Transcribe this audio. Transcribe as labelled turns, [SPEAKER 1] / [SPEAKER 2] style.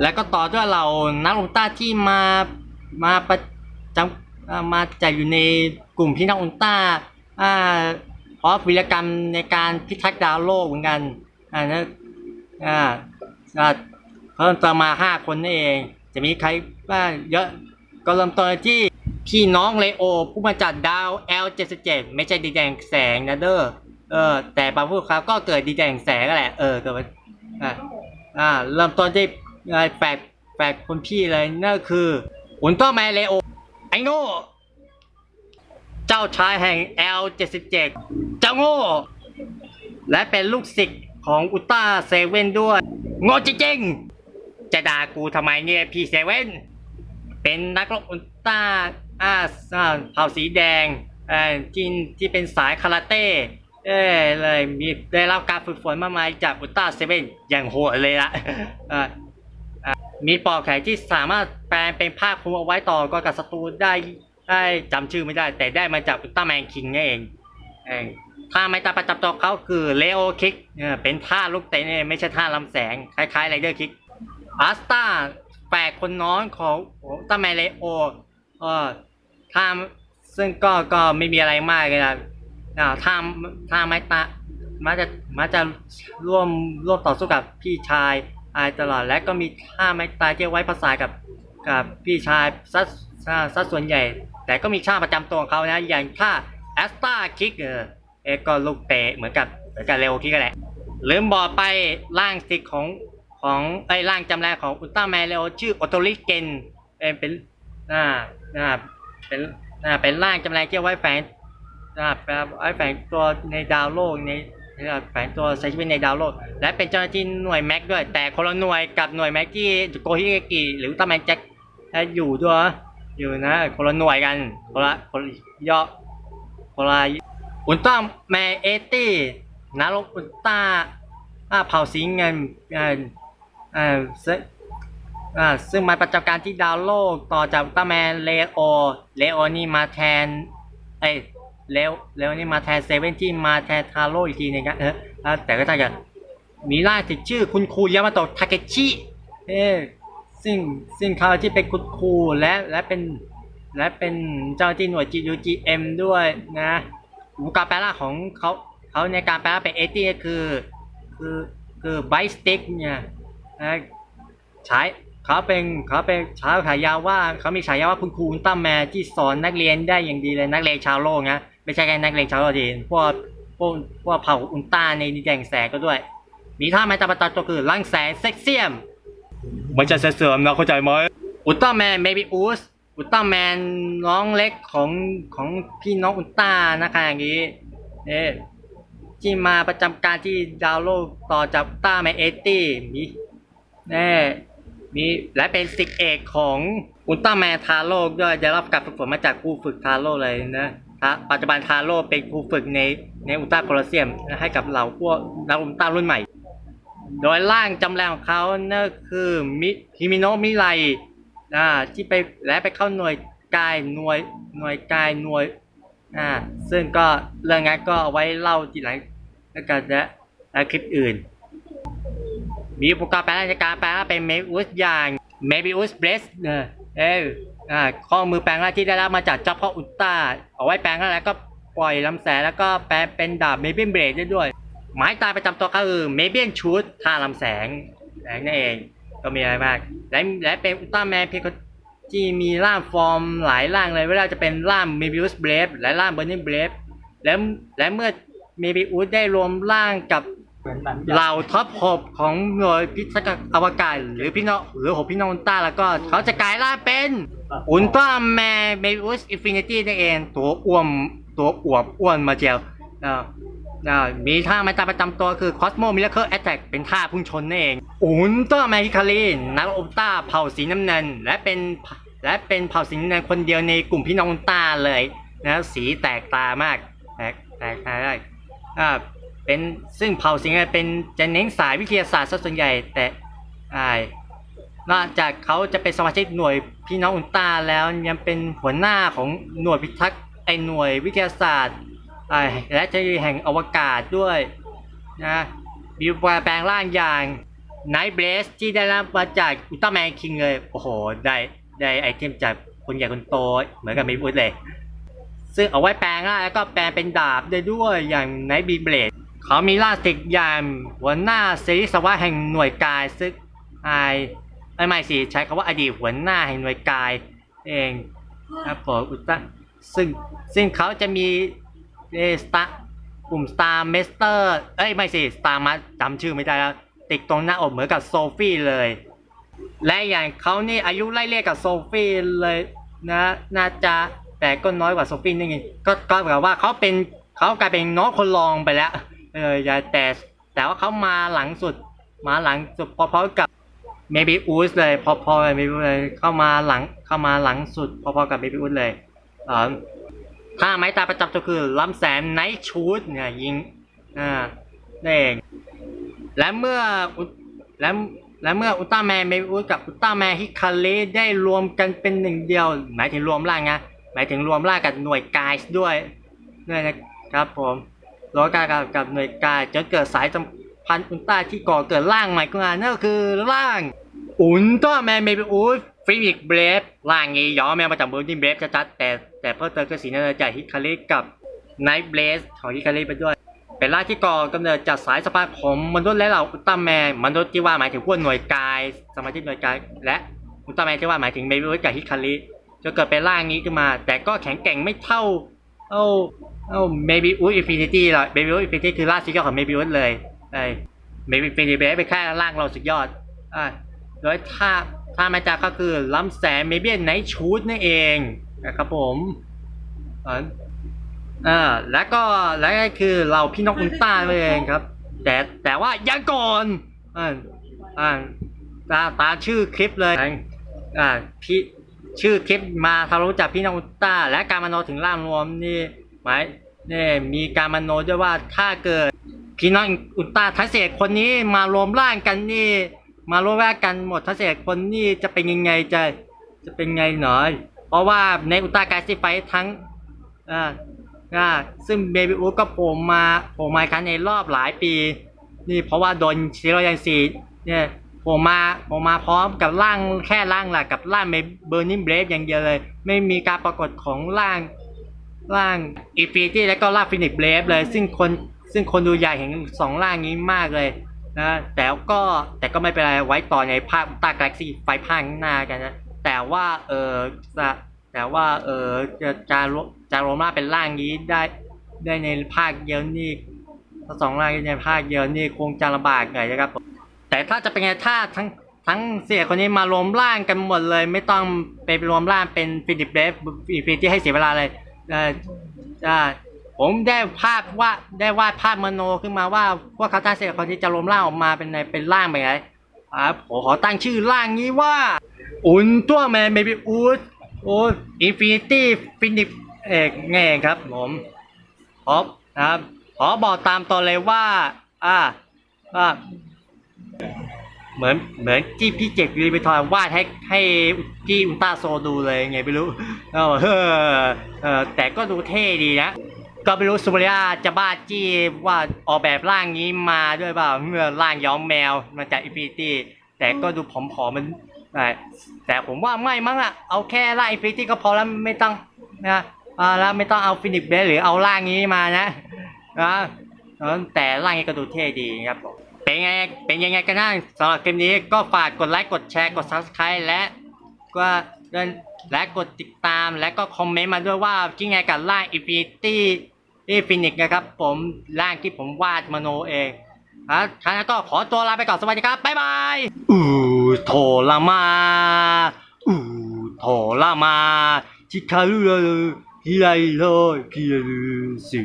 [SPEAKER 1] แล้วก็ต่อด้วยเรานักอุลตร้าที่มามาประจำอ่ามาจะอยู่ในกลุ่มพี่น้องอุลตร้าอ่าเพราะวิรกรรมในการพิทักษ์ดาวโลกเหมือนกันอ่านะอ่าอ่าเพิ่มเติมมาห้าคนนั่นเอง จะมีใครบ้างเยอะก็เริ่มต้นที่พี่น้องเลโอ ผู้มาจากดาว L77 ไม่ใช่ดีแดงแสงนะเด้อเออแต่บางพวกเขาก็เกิดดีแดงแสงก็แหละเออเกิดมาอ่าอ่าเริ่มต้นที่ ไอ้แฝดแฝดคนพี่เลยนั่นคือ อุลตร้าแมนเลโอไอโง่เจ้าชายแห่ง L77 เจ้าโง่ และเป็นลูกศิษย์ของอุลตร้าเซเว่นด้วย โง่จริงๆจะด่ากูทำไมเนี่ยพี่เซเว่นเป็นนักรบอุลตร้าอ่าอ่าเผ่าสีแดงเอ่อที่ที่เป็นสายคาราเต้เอ้เลยมีได้รับการฝึกฝนมากมายจากอุลตร้าเซเว่นอย่างโหดเลยละเอ่ออะ มีปอกแขนที่สามารถแปลงเป็นผ้าคลุมเอาไว้ต่อก็กับศัตรูได้ได้จำชื่อไม่ได้ แต่ได้มาจากอุลตร้าแมนคิงนั่เองเองท่าไม้ตาประจำตัวเขาคือเลโอคิกเป็นท่าลูกเตะเนี่ยไม่ใช่ท่าลำแสง คล้ายๆไรเดอร์คิกอาสตาแฝดคนน้องของอุลตร้าแมนเลโอเออท่าซึ่งก็ก็ไม่มีอะไรมากเลยนะอ่าถ้าถ้าไม้ตามาจะมาจะร่วมร่วมต่อสู้กับพี่ชาย อะไรตลอดและก็มีท่าไม้ตายที่ไว้ภาษากับกับพี่ชายซัดซัดส่วนใหญ่ แต่ก็มีท่าประจำตัวของเขานะ อย่างท่าแอสตาคิกเออเอก็ลูกเตะเหมือนกับเหมือนกับเร็วคิกกันแหละลืมบอกไปร่างสิกของของไอ้ร่างจำแรงของอุลตร้าแมนเรโอชื่อโอโตริเกนเออเป็นอ่าอ่าเป็นอ่าเป็นร่างจำแรงที่เอาไว้แฝงนะครับแปลไอ้แฝงตัวในดาวโลกใน แฝงตัวใช้ชีวิตในดาวโลก และเป็นเจ้าหน้าที่หน่วยแม็กด้วย แต่คนละหน่วยกับหน่วยแม็กที่โกฮิเกกิหรือต้าแมนแจ็คอยู่ด้วยอยู่นะคนละหน่วยกันคนละคนย่อคนละอุลตร้าแมนเอตี้นรกอุลตร้าอ่าเผาสีเงินอ่าอ่าซึ่งอ่าซึ่งมาประจำการที่ดาวโลกต่อจากอุลตร้าแมนเลโอเลโอนี่มาแทนไอ แล้วแล้วนี่มาแทนเซเว่นที่มาแทนทาโร่อีกทีนึงนะเออแต่ก็ถ้าเกิดมีร่าติดชื่อคุณครูยามาโตะทาเกชิเออซึ่งซึ่งเขาที่เป็นคุณครูและและเป็นและเป็นเจ้าหน้าที่หน่วย GUGM ด้วยนะอุปการแปลาของเขาเขาในการแปลงเป็นเอตี้ก็คือ คือคือไบสติ๊กเนี่ยนะใช้เขาเป็นเขาเป็นชาวขายาว่าเขามีฉายาว่าคุณครูตร้าแมที่สอนนักเรียนได้อย่างดีเลยนักเรียนชาวโลกนะ ไม่ใช่แค่นักเรียนชาวโลกดีพวกพวกพวกเผ่าอุลตร้าในดินแดงแสงก็ด้วย มีท่าไม้ตาประตาตัวคือลังแสงเซ็กเซียมไม่ใช่เสริมนะเข้าใจไหมอุลตร้าแมนเมบิอุสอุลตร้าแมนน้องเล็กของของพี่น้องอุลตร้านะคะอย่างนี้เอ๊ที่มาประจำการที่ดาวโลกต่อจากอุลตร้าแมนเอตี้มีแน่มีและเป็นสิกเอกของอุลตร้าแมนทาโร่ด้วยได้รับการฝึกฝนมาจากครูฝึกทาโร่เลยนะทะ ปัจจุบันทาโร่เป็นครูฝึกในในอุลตร้าโคลอสเซียมให้กับเหล่าพวกนักอุลตร้ารุ่นใหม่ โดยร่างจำแรงของเขานั่นคือมิฮิมิโนะมิไรอ่าที่ไปและไปเข้าหน่วยกายหน่วยหน่วยกายหน่วยอ่าซึ่งก็เรื่องนั้นก็เอาไว้เล่าทีหลังแล้วกันนะและคลิปอื่น มีอุปกรณ์แปลงรางในการแปลงร่าเป็นเมบิอุสอย่างเมบิอุสเบรสเออ อ่าข้อมือแปลงแร่างที่ได้รับมาจากเจ้าพ่ออุลตร้าเอาไว้แปลงแล้วก็ปล่อยลำแสงแล้วก็แปลงเป็นดาบเมเบิยนเบรดได้ด้วยไม้ตายประจำตัวก็คือเมเบิยนชูดท่าลำแสงแสงนั่นเองก็มีอะไรมาก และและเป็นอุลตร้าแมนเพียงคที่มีร่างฟอร์มหลายร่างเลยไม่ว่าจะเป็นร่างเมบิอุสเบรฟและร่างเบอร์นิเบรฟและและเมื่อเมบิอุสได้รวมร่างกับ
[SPEAKER 2] เห
[SPEAKER 1] ล่าท็อปหกของหน่วยพิทักษ์อวกาศหรือพี่น้องหรือหกพี่น้องอุลตร้าแล้วก็เขาจะกลายร่างเป็น อุลตร้าแมนเมบิอุสอินฟินิตี้นั่นเอง ตัวอ้วมตัวอวบอ้วนมาเจียวอ่าอ่ามีท่าไม้ตาประจำตัวคือ Cosmo Miracle Attack เป็นท่าพุ่งชนนั่นเอง อุลตร้าแมนฮิคารีนักอุลตร้าเผ่าสีน้ำเงินและเป็นและเป็นเผ่าสีน้ำเงินคนเดียวในกลุ่มพี่น้องอุลตร้าเลยนะสีแตกตามากแตกแตกตาได้อ่าเป็นซึ่งเผ่าสิงห์เป็นจะเน้นสายวิทยาศาสตร์ซะส่วนใหญ่แต่อาย นอกจากเขาจะเป็นสมาชิกหน่วยพี่น้องอุลตาแล้วยังเป็นหัวหน้าของหน่วยพิทักษ์ไอหน่วยวิทยาศาสตร์และเทคโนโลยีแห่งอวกาศด้วยนะมีแปลงร่างอย่างไนท์เบรสที่ได้รับมาจากอุลตร้าแมนคิงเลย โอ้โห ได้ได้ไอเทมจากคนใหญ่คนโตเหมือนกับม่พูดเลย ซึ่งเอาไว้แปลงร่างแล้วก็แปลงเป็นดาบได้ด้วยอย่างไนท์บีเบลดเขามีล่าสิกอย่างหัวหน้าเซริสวะแห่งหน่วยกายซึ่งไอ ไอ้ไม่สิใช้คำว่าอดีตหัวหน้าแห่งหน่วยกายเองครับผมอุลตร้าซึ่งซึ่งเขาจะมีเอสตากลุ่มสตาร์เมสเตอร์เอ้ยไม่สิสตาร์มาจำชื่อไม่ได้แล้ว ติดตรงหน้าอกเหมือนกับโซฟี่เลย และอย่างเขานี่อายุไล่เรียกกับโซฟี่เลยนะน่าจะแต่ก็น้อยกว่าโซฟี่นิดนึงก็ก็แบบว่าเขาเป็นเขากลายเป็นน้องคนรองไปแล้ว เอออย่าแต่แต่ว่าเขามาหลังสุดมาหลังสุดพอๆกับ เมบิอูสเลยพอๆเมบิอูสเลยเข้ามาหลังเข้ามาหลังสุดพอๆกับเมบิอูสเลยเออถ้าไม้ตาประจำตัวคือลำแสนไนท์ชูดเนี่ยยิงอ่านั่นเองและเมื่ออุและและเมื่ออุลตร้าแมนเมบิอุสกับอุลตร้าแมนฮิคาเลได้รวมกันเป็นหนึ่งเดียว หมายถึงรวมร่างนะหมายถึงรวมร่างกับหน่วยกายด้วยด้วยนะครับผมรวมกันกับกับหน่วยกายจนเกิดสายสัม พันธ์อุลตร้าที่ก่อเกิดร่างใหม่ขึ้นมานั่นก็คือร่างอุลตร้าแมนเมอุสฟินิกเบรฟร่างนี้ย้อนแมวมาจากเบอร์นิเบรฟชัดๆแต่แต่เพิ่มเติมคือสีน้าจากฮิคาเลกับไนท์เบรสของฮิคาเลไปด้วย เป็นร่างที่ก่อกำเนิดจากสายสะพานของมนุษย์และเหล่าอุลตร้าแมนมนุษย์ที่ว่าหมายถึงพวกหน่วยกาย สมาชิกหน่วยกาย และอุลตร้าแมนที่ว่าหมายถึงเมบิวสกับฮิคาริจะเกิดเป็นร่างนี้ขึ้นมา แต่ก็แข็งแกร่งไม่เท่าเอ้าเอ้าเมบิวสอินฟินิตี้หรอเมบิวสอินฟินิตี้คือร่างสุดยอของเมบิวสเลย ไอ้เมบิวสอินฟินิตี้เป็นแค่ร่างเราสุดยอดอ่าโดยถ้าถ้ามาจากก็คือล้ำแสงเมเบียนไนชูดนั่นเองนะครับผมอ่าอ่าแล้วก็แล้วก็คือเราพี่น้องอุลตร้าเองครับ แต่แต่ว่ายังก่อนอ่าอ่าตาตาชื่อคลิปเลยอ่าพี่ชื่อคลิปมาทารู้จักพี่น้องอุลตร้าและการมโนถึงร่างรวมนี่หมายนี่มีการมโนด้วยว่าถ้าเกิด พี่น้องอุลตาทั้งเศษคนนี้มารวมร่างกันนี่ มารวมร่างกันหมดทั้งเศษคนนี่จะเป็นยังไงจะจะเป็นไงหนอย เพราะว่าในอุลตาการซิไฟทั้งอ่าอ่าซึ่งเบบี้อูก็โผล่มาโผล่มาครั้งในรอบหลายปี นี่เพราะว่าโดนซีโรยันซีเนี่ยโผล่มาโผล่มาพร้อมกับร่างแค่ร่างหลักกับร่างเบอร์นิ b เบรฟอย่างเดียวเลย ไม่มีการปรากฏของร่างร่างอีฟิตี้และก็ร่างฟินิกเบรฟเลย ซึ่งคน ซึ่งคนดูใหญ่เห็นสองร่างนี้มากเลยนะแต่ก็แต่ก็ไม่เป็นไรไว้ต่อในภาคตากาแล็กซี่ไฟภาคหน้ากันนะแต่ว่าเออจะแต่ว่าเออจะจะรวมจะรวมร่างเป็นร่างนี้ได้ได้ในภาคเดียวนี่ถ้าสองร่างในภาคเดียวนี่คงจะลำบากหน่อยนะครับผมแต่ถ้าจะเป็นไงถ้าทั้งทั้งเสียคนนี้มารวมร่างกันหมดเลย ไม่ต้องไปรวมร่างเป็นฟินิปเดฟอินฟินิตี้ให้เสียเวลาเลยออจะ ผมได้ภาพว่าได้วาดภาพมโนขึ้นมาว่าพวกเขาทั้งเสียคนนี้จะรวมร่างออกมาเป็นในเป็นร่างแบบไหนอ่าผมขอตั้งชื่อร่างนี้ว่า อุลตร้าแมนเบบี้อูดโอ้อินฟินิตี้ฟินิปเอกไงครับผมขอนะครับขอบอกตามตอนเลยว่า อ่าว่าเหมือนเหมือนที่พี่เจกรีไปทอยวาดให้ให้ที่อุลตร้าโซดูเลยไงไม่รู้เออเออแต่ก็ดูเท่ดีนะ ก็ไม่รู้สุริยาจะบ้าจี้ว่าออกแบบร่างนี้มาด้วยเปล่าเมื่อร่างย้อมแมวมาจากอินฟิตี้ แต่ก็ดูผอมๆมันแต่ผมว่าไม่มั้งอะเอาแค่ร่างอินฟิตี้ก็พอแล้วไม่ต้องนะแล้วไม่ต้องเอาฟินิกเบสหรือเอาร่างนี้มานะนะแต่ร่างนี้ก็ดูเท่ดีครับผมเป็นไงเป็นยังไงกันบ้างสำหรับคลิปนี้ก็ฝากกดไลค์กดแชร์กด subscribe และก็และกดติดตามและก็คอมเมนต์มาด้วยว่าคิดไงกับร่าง Infinity นี่ฟินิกนะครับ ผมร่างที่ผมวาดมโนเองครับท่านก็ขอตัวลาไปก่อนสวัสดีครับบ๊ายบายอูโทรมาอูโทรมาชิคารุฮิไลโรพิรุสึ